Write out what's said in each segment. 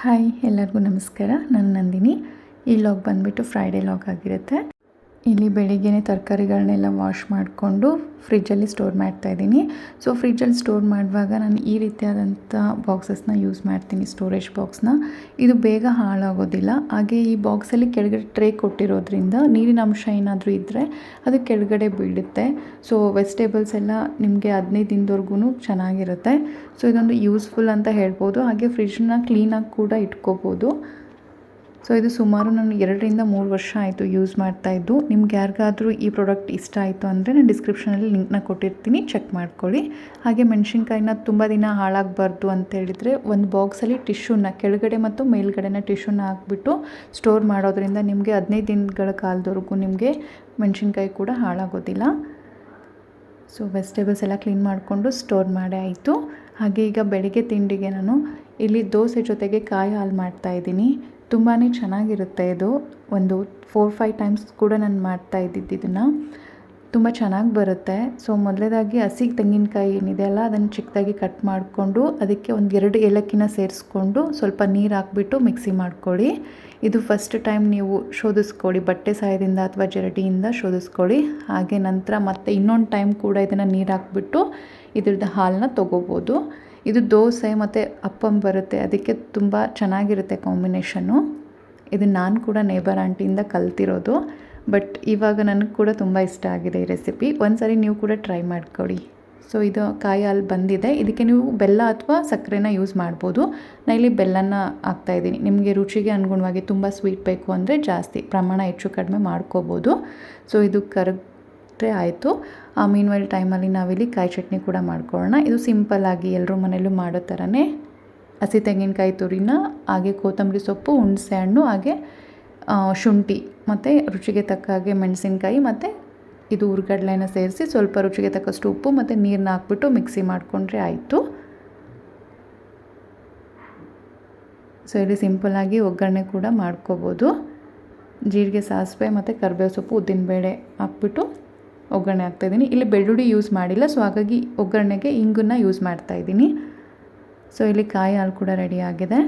Hi ಎಲ್ಲರಿಗೂ ನಮಸ್ಕಾರ. ನಾನು ನಂದಿನಿ. ಈ ಲಾಗ್ ಬಂದುಬಿಟ್ಟು ಫ್ರೈಡೇ ಲಾಗ್ ಆಗಿರುತ್ತೆ. ಇಲ್ಲಿ ಬೆಳಿಗ್ಗೆನೇ ತರಕಾರಿಗಳನ್ನೆಲ್ಲ ವಾಶ್ ಮಾಡಿಕೊಂಡು ಫ್ರಿಜ್ಜಲ್ಲಿ ಸ್ಟೋರ್ ಮಾಡ್ತಾ ಇದ್ದೀನಿ. ಸೊ ಫ್ರಿಜ್ಜಲ್ಲಿ ಸ್ಟೋರ್ ಮಾಡುವಾಗ ನಾನು ಈ ರೀತಿಯಾದಂಥ ಬಾಕ್ಸಸ್ನ ಯೂಸ್ ಮಾಡ್ತೀನಿ ಸ್ಟೋರೇಜ್ ಬಾಕ್ಸ್ನ ಇದು ಬೇಗ ಹಾಳಾಗೋದಿಲ್ಲ. ಹಾಗೆ ಈ ಬಾಕ್ಸಲ್ಲಿ ಕೆಳಗಡೆ ಟ್ರೇ ಕೊಟ್ಟಿರೋದ್ರಿಂದ ನೀರಿನ ಅಂಶ ಏನಾದರೂ ಇದ್ದರೆ ಅದು ಕೆಳಗಡೆ ಬೀಳುತ್ತೆ. ಸೊ ವೆಜಿಟೇಬಲ್ಸ್ ಎಲ್ಲ ನಿಮಗೆ ಹದಿನೈದು ದಿನದವರೆಗೂ ಚೆನ್ನಾಗಿರುತ್ತೆ. ಸೊ ಇದೊಂದು ಯೂಸ್ಫುಲ್ ಅಂತ ಹೇಳ್ಬೋದು. ಹಾಗೆ ಫ್ರಿಜ್ನ ಕ್ಲೀನಾಗಿ ಕೂಡ ಇಟ್ಕೋಬೋದು. ಸೊ ಇದು ಸುಮಾರು ನಾನು ಎರಡರಿಂದ ಮೂರು ವರ್ಷ ಆಯಿತು ಯೂಸ್ ಮಾಡ್ತಾ ಇದ್ದು. ನಿಮ್ಗೆ ಯಾರಿಗಾದರೂ ಈ ಪ್ರಾಡಕ್ಟ್ ಇಷ್ಟ ಆಯಿತು ಅಂದರೆ ನಾನು ಡಿಸ್ಕ್ರಿಪ್ಷನಲ್ಲಿ ಲಿಂಕ್ನ ಕೊಟ್ಟಿರ್ತೀನಿ. ಚೆಕ್ ಮಾಡ್ಕೊಳ್ಳಿ. ಹಾಗೆ ಮೆಣಸಿನ್ಕಾಯಿನ ತುಂಬ ದಿನ ಹಾಳಾಗಬಾರ್ದು ಅಂತ ಹೇಳಿದರೆ ಒಂದು ಬಾಕ್ಸಲ್ಲಿ ಟಿಶ್ಯೂನ ಕೆಳಗಡೆ ಮತ್ತು ಮೇಲ್ಗಡೆನ ಟಿಶ್ಯೂನ ಹಾಕ್ಬಿಟ್ಟು ಸ್ಟೋರ್ ಮಾಡೋದ್ರಿಂದ ನಿಮಗೆ ಹದಿನೈದು ದಿನಗಳ ಕಾಲದವರೆಗೂ ನಿಮಗೆ ಮೆಣಸಿನ್ಕಾಯಿ ಕೂಡ ಹಾಳಾಗೋದಿಲ್ಲ. ಸೊ ವೆಜಿಟೇಬಲ್ಸ್ ಎಲ್ಲ ಕ್ಲೀನ್ ಮಾಡಿಕೊಂಡು ಸ್ಟೋರ್ ಮಾಡೇ ಆಯಿತು. ಹಾಗೆ ಈಗ ಬೆಳಗ್ಗೆ ತಿಂಡಿಗೆ ನಾನು ಇಲ್ಲಿ ದೋಸೆ ಜೊತೆಗೆ ಕಾಯಿ ಹಾಲು ಮಾಡ್ತಾಯಿದ್ದೀನಿ ತುಂಬಾ ಚೆನ್ನಾಗಿರುತ್ತೆ ಇದು. ಒಂದು ಫೋರ್ ಫೈವ್ ಟೈಮ್ಸ್ ಕೂಡ ನಾನು ಮಾಡ್ತಾ ಇದ್ದಿದ್ದು ಇದನ್ನು. ತುಂಬ ಚೆನ್ನಾಗಿ ಬರುತ್ತೆ. ಸೊ ಮೊದಲೇದಾಗಿ ಹಸಿ ತೆಂಗಿನಕಾಯಿ ಏನಿದೆ ಅಲ್ಲ, ಅದನ್ನು ಚಿಕ್ಕದಾಗಿ ಕಟ್ ಮಾಡಿಕೊಂಡು ಅದಕ್ಕೆ ಒಂದು ಎರಡು ಏಲಕ್ಕಿನ ಸೇರಿಸ್ಕೊಂಡು ಸ್ವಲ್ಪ ನೀರು ಹಾಕ್ಬಿಟ್ಟು ಮಿಕ್ಸಿ ಮಾಡ್ಕೊಳ್ಳಿ. ಇದು ಫಸ್ಟ್ ಟೈಮ್ ನೀವು ಶೋಧಿಸ್ಕೊಳ್ಳಿ, ಬಟ್ಟೆ ಸಹಾಯದಿಂದ ಅಥವಾ ಜರಡಿಯಿಂದ ಶೋಧಿಸ್ಕೊಳ್ಳಿ. ಹಾಗೆ ನಂತರ ಮತ್ತೆ ಇನ್ನೊಂದು ಟೈಮ್ ಕೂಡ ಇದನ್ನು ನೀರು ಹಾಕ್ಬಿಟ್ಟು ಇದ್ರದ್ದು ಹಾಲನ್ನ ತೊಗೋಬೋದು. ಇದು ದೋಸೆ ಮತ್ತು ಅಪ್ಪಂ ಬರುತ್ತೆ. ಅದಕ್ಕೆ ತುಂಬ ಚೆನ್ನಾಗಿರುತ್ತೆ ಕಾಂಬಿನೇಷನ್ನು. ಇದು ನಾನು ಕೂಡ ನೇಬರ್ ಆಂಟಿಯಿಂದ ಕಲ್ತಿರೋದು. ಬಟ್ ಇವಾಗ ನನಗೆ ಕೂಡ ತುಂಬ ಇಷ್ಟ ಆಗಿದೆ ಈ ರೆಸಿಪಿ. ಒಂದು ಸಾರಿ ನೀವು ಕೂಡ ಟ್ರೈ ಮಾಡ್ಕೊಳ್ಳಿ ಸೊ, ಇದು ಕಾಯಿ ಹಾಲು ಬಂದಿದೆ. ಇದಕ್ಕೆ ನೀವು ಬೆಲ್ಲ ಅಥವಾ ಸಕ್ಕರೆನ ಯೂಸ್ ಮಾಡ್ಬೋದು. ನಾನು ಇಲ್ಲಿ ಬೆಲ್ಲನ ಹಾಕ್ತಾಯಿದ್ದೀನಿ ನಿಮಗೆ ರುಚಿಗೆ ಅನುಗುಣವಾಗಿ ತುಂಬ ಸ್ವೀಟ್ ಬೇಕು ಅಂದರೆ ಜಾಸ್ತಿ. ಪ್ರಮಾಣ ಹೆಚ್ಚು ಕಡಿಮೆ ಮಾಡ್ಕೋಬೋದು. ಸೊ, ಇದು ಕರಗ್ರೆ ಆಯಿತು. ಆ ಮೀನ್ವೈಲ್ ಟೈಮಲ್ಲಿ ನಾವಿಲ್ಲಿ ಕಾಯಿ ಚಟ್ನಿ ಕೂಡ ಮಾಡ್ಕೊಳ್ಳೋಣ. ಇದು ಸಿಂಪಲ್ಲಾಗಿ ಎಲ್ಲರೂ ಮನೆಯಲ್ಲೂ ಮಾಡೋ ಥರನೇ ಹಸಿ ತೆಂಗಿನಕಾಯಿ ತುರಿನ, ಹಾಗೆ ಕೊತ್ತಂಬರಿ ಸೊಪ್ಪು, ಹುಣಸೆ ಹಣ್ಣು, ಹಾಗೆ ಶುಂಠಿ, ಮತ್ತು ರುಚಿಗೆ ತಕ್ಕ ಹಾಗೆ ಮೆಣಸಿನ್ಕಾಯಿ, ಮತ್ತು ಇದು ಹುರ್ಗಡ್ಲೆನ ಸೇರಿಸಿ ಸ್ವಲ್ಪ ರುಚಿಗೆ ತಕ್ಕಷ್ಟು ಉಪ್ಪು, ಮತ್ತು ನೀರನ್ನ ಹಾಕ್ಬಿಟ್ಟು ಮಿಕ್ಸಿ ಮಾಡಿಕೊಂಡ್ರೆ ಆಯಿತು. ಸೊ ಇಲ್ಲಿ ಸಿಂಪಲ್ಲಾಗಿ ಒಗ್ಗರಣೆ ಕೂಡ ಮಾಡ್ಕೋಬೋದು. ಜೀರಿಗೆ, ಸಾಸಿವೆ, ಮತ್ತು ಕರಿಬೇವು ಸೊಪ್ಪು, ಉದ್ದಿನಬೇಳೆ ಹಾಕ್ಬಿಟ್ಟು ಒಗ್ಗರಣೆ ಹಾಕ್ತಾಯಿದ್ದೀನಿ ಇಲ್ಲಿ ಬೆಳ್ಳುಳ್ಳಿ ಯೂಸ್ ಮಾಡಿಲ್ಲ ಸೊ ಹಾಗಾಗಿ ಒಗ್ಗರಣೆಗೆ ಇಂಗನ್ನು ಯೂಸ್ ಮಾಡ್ತಾಯಿದ್ದೀನಿ ಸೊ ಇಲ್ಲಿ ಕಾಯಿ ಹಾಲು ಕೂಡ ರೆಡಿ ಆಗಿದೆ.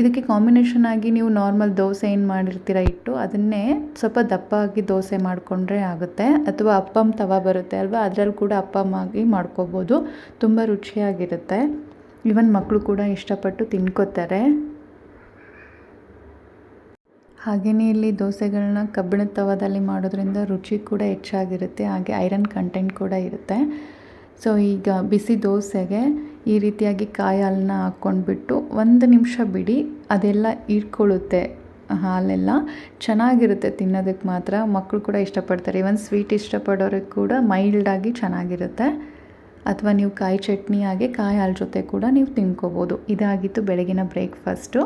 ಇದಕ್ಕೆ ಕಾಂಬಿನೇಷನ್ ಆಗಿ ನೀವು ನಾರ್ಮಲ್ ದೋಸೆ ಏನು ಮಾಡಿರ್ತೀರ ಇಟ್ಟು ಅದನ್ನೇ ಸ್ವಲ್ಪ ದಪ್ಪ ಆಗಿ ದೋಸೆ ಮಾಡಿಕೊಂಡ್ರೆ ಆಗುತ್ತೆ. ಅಥವಾ ಅಪ್ಪಮ್ ತವ ಬರುತ್ತೆ ಅಲ್ವಾ, ಅದರಲ್ಲಿ ಕೂಡ ಅಪ್ಪಮ್ ಆಗಿ ಮಾಡ್ಕೋಬೋದು. ತುಂಬ ರುಚಿಯಾಗಿರುತ್ತೆ. ಈವನ್ ಮಕ್ಕಳು ಕೂಡ ಇಷ್ಟಪಟ್ಟು ತಿನ್ಕೋತಾರೆ. ಹಾಗೆಯೇ ಇಲ್ಲಿ ದೋಸೆಗಳನ್ನ ಕಬ್ಬಿಣದ ತವದಲ್ಲಿ ಮಾಡೋದ್ರಿಂದ ರುಚಿ ಕೂಡ ಹೆಚ್ಚಾಗಿರುತ್ತೆ, ಹಾಗೆ ಐರನ್ ಕಂಟೆಂಟ್ ಕೂಡ ಇರುತ್ತೆ. ಸೊ ಈಗ ಬಿಸಿ ದೋಸೆಗೆ ಈ ರೀತಿಯಾಗಿ ಕಾಯಿ ಹಾಲನ್ನ ಹಾಕ್ಕೊಂಡ್ಬಿಟ್ಟು ಒಂದು ನಿಮಿಷ ಬಿಡಿ, ಅದೆಲ್ಲ ಇಟ್ಕೊಳ್ಳುತ್ತೆ ಹಾಲೆಲ್ಲ. ಚೆನ್ನಾಗಿರುತ್ತೆ ತಿನ್ನೋದಕ್ಕೆ ಮಾತ್ರ ಮಕ್ಕಳು ಕೂಡ ಇಷ್ಟಪಡ್ತಾರೆ. ಇವನ್ ಸ್ವೀಟ್ ಇಷ್ಟಪಡೋರಿಗೆ ಕೂಡ ಮೈಲ್ಡಾಗಿ ಚೆನ್ನಾಗಿರುತ್ತೆ. ಅಥವಾ ನೀವು ಕಾಯಿ ಚಟ್ನಿ ಹಾಗೆ ಕಾಯಿ ಹಾಲು ಜೊತೆ ಕೂಡ ನೀವು ತಿನ್ಕೋಬೋದು. ಇದಾಗಿತ್ತು ಬೆಳಗಿನ ಬ್ರೇಕ್ಫಾಸ್ಟು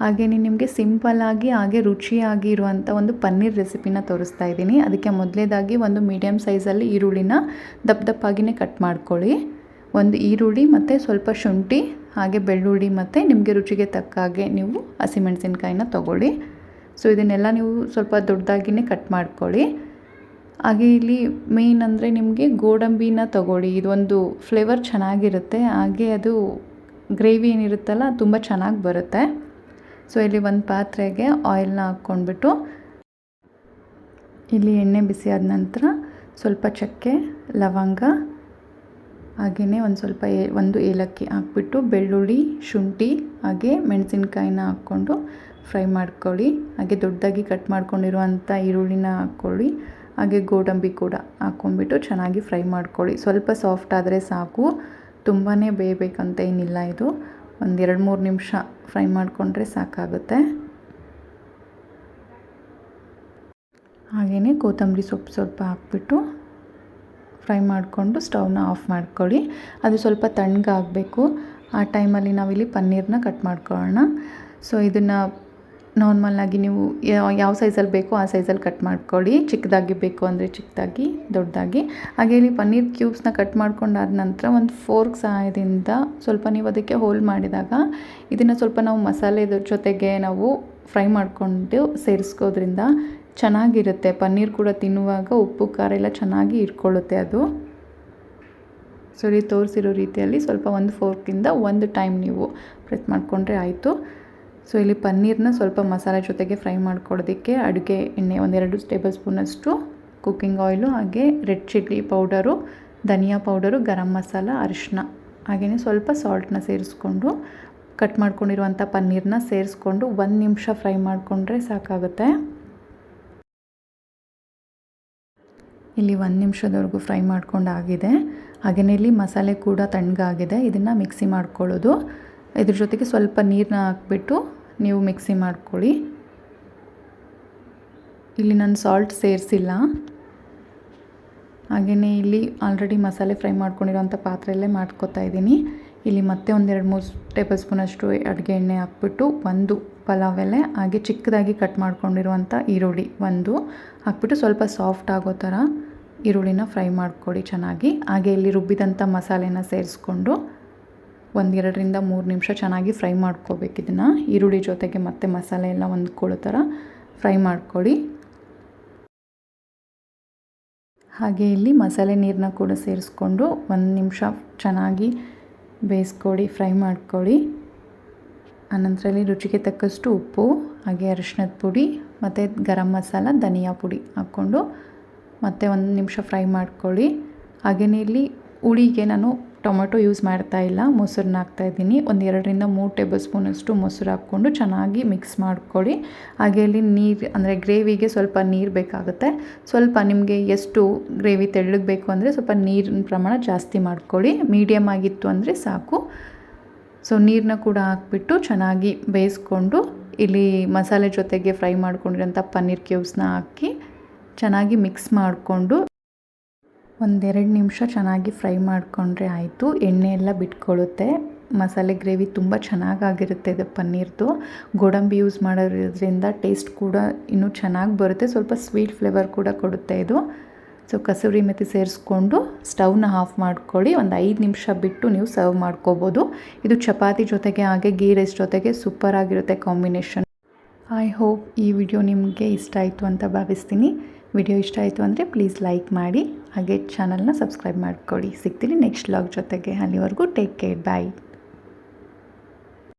ಹಾಗೆಯೇ ನಿಮಗೆ ಸಿಂಪಲ್ಲಾಗಿ ಹಾಗೆ ರುಚಿಯಾಗಿ ಇರುವಂಥ ಒಂದು ಪನ್ನೀರ್ ರೆಸಿಪಿನ ತೋರಿಸ್ತಾ ಇದ್ದೀನಿ. ಅದಕ್ಕೆ ಮೊದಲೇದಾಗಿ ಒಂದು ಮೀಡಿಯಮ್ ಸೈಜಲ್ಲಿ ಈರುಳ್ಳಿನ ದಪ್ಪ ದಪ್ಪಾಗಿಯೇ ಕಟ್ ಮಾಡ್ಕೊಳ್ಳಿ. ಒಂದು ಈರುಳ್ಳಿ ಮತ್ತು ಸ್ವಲ್ಪ ಶುಂಠಿ, ಹಾಗೆ ಬೆಳ್ಳುಳ್ಳಿ ಮತ್ತು ನಿಮಗೆ ರುಚಿಗೆ ತಕ್ಕ ಹಾಗೆ ನೀವು ಹಸಿಮೆಣಸಿನ್ಕಾಯಿನ ತೊಗೊಳ್ಳಿ. ಸೊ ಇದನ್ನೆಲ್ಲ ನೀವು ಸ್ವಲ್ಪ ದೊಡ್ಡದಾಗಿಯೇ ಕಟ್ ಮಾಡ್ಕೊಳ್ಳಿ. ಹಾಗೆ ಇಲ್ಲಿ ಮೇಯ್ನ್ ಅಂದರೆ ನಿಮಗೆ ಗೋಡಂಬಿನ ತೊಗೊಳ್ಳಿ. ಇದೊಂದು ಫ್ಲೇವರ್ ಚೆನ್ನಾಗಿರುತ್ತೆ. ಹಾಗೆ ಅದು ಗ್ರೇವಿ ಏನಿರುತ್ತಲ್ಲ ತುಂಬ ಚೆನ್ನಾಗಿ ಬರುತ್ತೆ. ಸೊ ಇಲ್ಲಿ ಒಂದು ಪಾತ್ರೆಗೆ ಆಯಿಲ್ನ ಹಾಕ್ಕೊಂಡ್ಬಿಟ್ಟು ಇಲ್ಲಿ ಎಣ್ಣೆ ಬಿಸಿ ಆದ ನಂತರ ಸ್ವಲ್ಪ ಚಕ್ಕೆ, ಲವಂಗ, ಹಾಗೆಯೇ ಒಂದು ಸ್ವಲ್ಪ ಏ, ಒಂದು ಏಲಕ್ಕಿ ಹಾಕ್ಬಿಟ್ಟು ಬೆಳ್ಳುಳ್ಳಿ, ಶುಂಠಿ, ಹಾಗೆ ಮೆಣಸಿನ್ಕಾಯಿನ ಹಾಕ್ಕೊಂಡು ಫ್ರೈ ಮಾಡ್ಕೊಳ್ಳಿ. ಹಾಗೆ ದೊಡ್ಡದಾಗಿ ಕಟ್ ಮಾಡ್ಕೊಂಡಿರುವಂಥ ಈರುಳ್ಳಿನ ಹಾಕ್ಕೊಳ್ಳಿ. ಹಾಗೆ ಗೋಡಂಬಿ ಕೂಡ ಹಾಕ್ಕೊಂಡ್ಬಿಟ್ಟು ಚೆನ್ನಾಗಿ ಫ್ರೈ ಮಾಡ್ಕೊಳ್ಳಿ. ಸ್ವಲ್ಪ ಸಾಫ್ಟ್ ಆದರೆ ಸಾಕು. ತುಂಬಾ ಬೇಯಬೇಕಂತ ಏನಿಲ್ಲ ಇದು. ಒಂದು ಎರಡು ಮೂರು ನಿಮಿಷ ಫ್ರೈ ಮಾಡಿಕೊಂಡ್ರೆ ಸಾಕಾಗುತ್ತೆ. ಹಾಗೆಯೇ ಕೊತ್ತಂಬರಿ ಸೊಪ್ಪು ಸ್ವಲ್ಪ ಹಾಕ್ಬಿಟ್ಟು ಫ್ರೈ ಮಾಡಿಕೊಂಡು ಸ್ಟವ್ನ ಆಫ್ ಮಾಡ್ಕೊಳ್ಳಿ. ಅದು ಸ್ವಲ್ಪ ತಣ್ಣಗಾಗಬೇಕು. ಆ ಟೈಮಲ್ಲಿ ನಾವಿಲ್ಲಿ ಪನ್ನೀರನ್ನ ಕಟ್ ಮಾಡ್ಕೊಳ್ಳೋಣ. ಸೊ, ಇದನ್ನು ನಾರ್ಮಲ್ಲಾಗಿ ನೀವು ಯಾವ ಸೈಜಲ್ಲಿ ಬೇಕೋ ಆ ಸೈಜಲ್ಲಿ ಕಟ್ ಮಾಡ್ಕೊಳ್ಳಿ. ಚಿಕ್ಕದಾಗಿ ಬೇಕು ಅಂದರೆ ಚಿಕ್ಕದಾಗಿ, ದೊಡ್ಡದಾಗಿ. ಹಾಗೆ ಇಲ್ಲಿ ಪನ್ನೀರ್ ಕ್ಯೂಬ್ಸ್ನ ಕಟ್ ಮಾಡ್ಕೊಂಡಾದ ನಂತರ ಒಂದು ಫೋರ್ಕ್ ಸಹಾಯದಿಂದ ಸ್ವಲ್ಪ ನೀವು ಅದಕ್ಕೆ ಹೋಲ್ ಮಾಡಿದಾಗ ಇದನ್ನು ಸ್ವಲ್ಪ ನಾವು ಮಸಾಲೆದ ಜೊತೆಗೆ ನಾವು ಫ್ರೈ ಮಾಡಿಕೊಂಡು ಸೇರಿಸ್ಕೋದ್ರಿಂದ ಚೆನ್ನಾಗಿರುತ್ತೆ. ಪನ್ನೀರ್ ಕೂಡ ತಿನ್ನುವಾಗ ಉಪ್ಪು, ಖಾರ ಎಲ್ಲ ಚೆನ್ನಾಗಿ ಇಟ್ಕೊಳ್ಳುತ್ತೆ ಅದು. ಸೊ ಇಲ್ಲಿ ತೋರಿಸಿರೋ ರೀತಿಯಲ್ಲಿ ಸ್ವಲ್ಪ ಒಂದು ಫೋರ್ಕಿಂದ ಒಂದು ಟೈಮ್ ನೀವು ಪ್ರೆಸ್ ಮಾಡಿಕೊಂಡ್ರೆ ಆಯಿತು. ಸೊ ಇಲ್ಲಿ ಪನ್ನೀರನ್ನ ಸ್ವಲ್ಪ ಮಸಾಲೆ ಜೊತೆಗೆ ಫ್ರೈ ಮಾಡ್ಕೊಳ್ಳೋದಕ್ಕೆ ಅಡುಗೆ ಎಣ್ಣೆ ಒಂದೆರಡು ಟೇಬಲ್ ಸ್ಪೂನಷ್ಟು ಕುಕ್ಕಿಂಗ್ ಆಯಿಲು, ಹಾಗೆ ರೆಡ್ ಚಿಲ್ಲಿ ಪೌಡರು, ಧನಿಯಾ ಪೌಡರು, ಗರಂ ಮಸಾಲ ಅರಿಶಿನ ಹಾಗೆಯೇ ಸ್ವಲ್ಪ ಸಾಲ್ಟನ್ನ ಸೇರಿಸ್ಕೊಂಡು ಕಟ್ ಮಾಡ್ಕೊಂಡಿರುವಂಥ ಪನ್ನೀರನ್ನ ಸೇರಿಸ್ಕೊಂಡು ಒಂದು ನಿಮಿಷ ಫ್ರೈ ಮಾಡಿಕೊಂಡ್ರೆ ಸಾಕಾಗುತ್ತೆ. ಇಲ್ಲಿ ಒಂದು ನಿಮಿಷದವರೆಗೂ ಫ್ರೈ ಮಾಡ್ಕೊಂಡು ಆಗಿದೆ ಹಾಗೆಯೇ ಇಲ್ಲಿ ಮಸಾಲೆ ಕೂಡ ತಣ್ಣಗಾಗಿದೆ. ಇದನ್ನು ಮಿಕ್ಸಿ ಮಾಡ್ಕೊಳ್ಳೋದು. ಇದ್ರ ಜೊತೆಗೆ ಸ್ವಲ್ಪ ನೀರನ್ನ ಹಾಕ್ಬಿಟ್ಟು ನೀವು ಮಿಕ್ಸಿ ಮಾಡ್ಕೊಳ್ಳಿ. ಇಲ್ಲಿ ನಾನು ಸಾಲ್ಟ್ ಸೇರಿಸಿಲ್ಲ. ಹಾಗೆಯೇ ಇಲ್ಲಿ ಆಲ್ರೆಡಿ ಮಸಾಲೆ ಫ್ರೈ ಮಾಡ್ಕೊಂಡಿರೋಂಥ ಪಾತ್ರೆಯಲ್ಲೇ ಮಾಡ್ಕೊತಾ ಇದ್ದೀನಿ. ಇಲ್ಲಿ ಮತ್ತೆ ಒಂದೆರಡು ಮೂರು ಟೇಬಲ್ ಸ್ಪೂನಷ್ಟು ಅಡುಗೆ ಎಣ್ಣೆ ಹಾಕ್ಬಿಟ್ಟು ಒಂದು ಪಲಾವ್ ಎಲೆ, ಹಾಗೆ ಚಿಕ್ಕದಾಗಿ ಕಟ್ ಮಾಡ್ಕೊಂಡಿರುವಂಥ ಈರುಳ್ಳಿ ಒಂದು ಹಾಕ್ಬಿಟ್ಟು ಸ್ವಲ್ಪ ಸಾಫ್ಟ್ ಆಗೋ ಥರ ಈರುಳ್ಳಿನ ಫ್ರೈ ಮಾಡ್ಕೊಳ್ಳಿ ಚೆನ್ನಾಗಿ. ಹಾಗೆ ಇಲ್ಲಿ ರುಬ್ಬಿದಂಥ ಮಸಾಲೆನ ಸೇರಿಸ್ಕೊಂಡು ಒಂದೆರಡರಿಂದ ಮೂರು ನಿಮಿಷ ಚೆನ್ನಾಗಿ ಫ್ರೈ ಮಾಡ್ಕೋಬೇಕು ಇದನ್ನು. ಈರುಳ್ಳಿ ಜೊತೆಗೆ ಮತ್ತೆ ಮಸಾಲೆ ಎಲ್ಲ ಹೊಂದ್ಕೊಳ್ಳೋ ಥರ ಫ್ರೈ ಮಾಡ್ಕೊಳ್ಳಿ. ಹಾಗೆ ಇಲ್ಲಿ ಮಸಾಲೆ ನೀರನ್ನ ಕೂಡ ಸೇರಿಸ್ಕೊಂಡು ಒಂದು ನಿಮಿಷ ಚೆನ್ನಾಗಿ ಬೇಯಿಸ್ಕೊಳ್ಳಿ, ಫ್ರೈ ಮಾಡ್ಕೊಳ್ಳಿ. ಆನಂತರ ಇಲ್ಲಿ ರುಚಿಗೆ ತಕ್ಕಷ್ಟು ಉಪ್ಪು, ಹಾಗೆ ಅರಿಶಿನದ ಪುಡಿ, ಮತ್ತು ಗರಂ ಮಸಾಲ, ಧನಿಯಾ ಪುಡಿ ಹಾಕ್ಕೊಂಡು ಮತ್ತೆ ಒಂದು ನಿಮಿಷ ಫ್ರೈ ಮಾಡ್ಕೊಳ್ಳಿ. ಹಾಗೆಯೇ ಇಲ್ಲಿ ಹುಳಿಗೆ ನಾನು ಟೊಮೆಟೊ ಯೂಸ್ ಮಾಡ್ತಾ ಇಲ್ಲ, ಮೊಸರನ್ನ ಹಾಕ್ತಾಯಿದ್ದೀನಿ ಒಂದು ಎರಡರಿಂದ ಮೂರು ಟೇಬಲ್ ಸ್ಪೂನಷ್ಟು ಮೊಸರು ಹಾಕ್ಕೊಂಡು ಚೆನ್ನಾಗಿ ಮಿಕ್ಸ್ ಮಾಡ್ಕೊಳ್ಳಿ. ಹಾಗೆ ಇಲ್ಲಿ ನೀರು, ಅಂದರೆ ಗ್ರೇವಿಗೆ ಸ್ವಲ್ಪ ನೀರು ಬೇಕಾಗುತ್ತೆ. ಸ್ವಲ್ಪ ನಿಮಗೆ ಎಷ್ಟು ಗ್ರೇವಿ ತೆಳ್ಳಗೆ ಬೇಕು ಅಂದರೆ ಸ್ವಲ್ಪ ನೀರಿನ ಪ್ರಮಾಣ ಜಾಸ್ತಿ ಮಾಡ್ಕೊಳ್ಳಿ. ಮೀಡಿಯಮ್ ಆಗಿತ್ತು ಅಂದರೆ ಸಾಕು. ಸೊ ನೀರನ್ನ ಕೂಡ ಹಾಕ್ಬಿಟ್ಟು ಚೆನ್ನಾಗಿ ಬೇಯಿಸ್ಕೊಂಡು ಇಲ್ಲಿ ಮಸಾಲೆ ಜೊತೆಗೆ ಫ್ರೈ ಮಾಡ್ಕೊಂಡಿರೋಂಥ ಪನ್ನೀರ್ ಕ್ಯೂಬ್ಸ್ನ ಹಾಕಿ ಚೆನ್ನಾಗಿ ಮಿಕ್ಸ್ ಮಾಡಿಕೊಂಡು ಒಂದೆರಡು ನಿಮಿಷ ಚೆನ್ನಾಗಿ ಫ್ರೈ ಮಾಡಿಕೊಂಡ್ರೆ ಆಯಿತು. ಎಣ್ಣೆ ಎಲ್ಲ ಬಿಟ್ಕೊಳ್ಳುತ್ತೆ. ಮಸಾಲೆ ಗ್ರೇವಿ ತುಂಬ ಚೆನ್ನಾಗಾಗಿರುತ್ತೆ ಇದು ಪನ್ನೀರ್ದು. ಗೋಡಂಬಿ ಯೂಸ್ ಮಾಡೋದ್ರಿಂದ ಟೇಸ್ಟ್ ಕೂಡ ಇನ್ನೂ ಚೆನ್ನಾಗಿ ಬರುತ್ತೆ. ಸ್ವಲ್ಪ ಸ್ವೀಟ್ ಫ್ಲೇವರ್ ಕೂಡ ಕೊಡುತ್ತೆ ಇದು. ಸೊ, ಕಸೂರಿ ಮೆಥಿ ಸೇರಿಸ್ಕೊಂಡು ಸ್ಟವ್ನ ಆಫ್ ಮಾಡ್ಕೊಳ್ಳಿ. ಒಂದು ಐದು ನಿಮಿಷ ಬಿಟ್ಟು ನೀವು ಸರ್ವ್ ಮಾಡ್ಕೋಬೋದು. ಇದು ಚಪಾತಿ ಜೊತೆಗೆ ಹಾಗೆ ಗೀ ರೈಸ್ ಜೊತೆಗೆ ಸೂಪರ್ ಆಗಿರುತ್ತೆ ಕಾಂಬಿನೇಷನ್. ಐ ಹೋಪ್ ಈ ವಿಡಿಯೋ ನಿಮಗೆ ಇಷ್ಟ ಆಯಿತು ಅಂತ ಭಾವಿಸ್ತೀನಿ. ವಿಡಿಯೋ ಇಷ್ಟ ಆಯಿತು ಅಂದರೆ ಪ್ಲೀಸ್ ಲೈಕ್ ಮಾಡಿ, ಹಾಗೆ ಚಾನಲ್ನ ಸಬ್ಸ್ಕ್ರೈಬ್ ಮಾಡ್ಕೊಳ್ಳಿ. ಸಿಗ್ತೀನಿ ನೆಕ್ಸ್ಟ್ ಲಾಗ್ ಜೊತೆಗೆ. ಅಲ್ಲಿವರೆಗೂ ಟೇಕ್ ಕೇರ್ ಬಾಯ್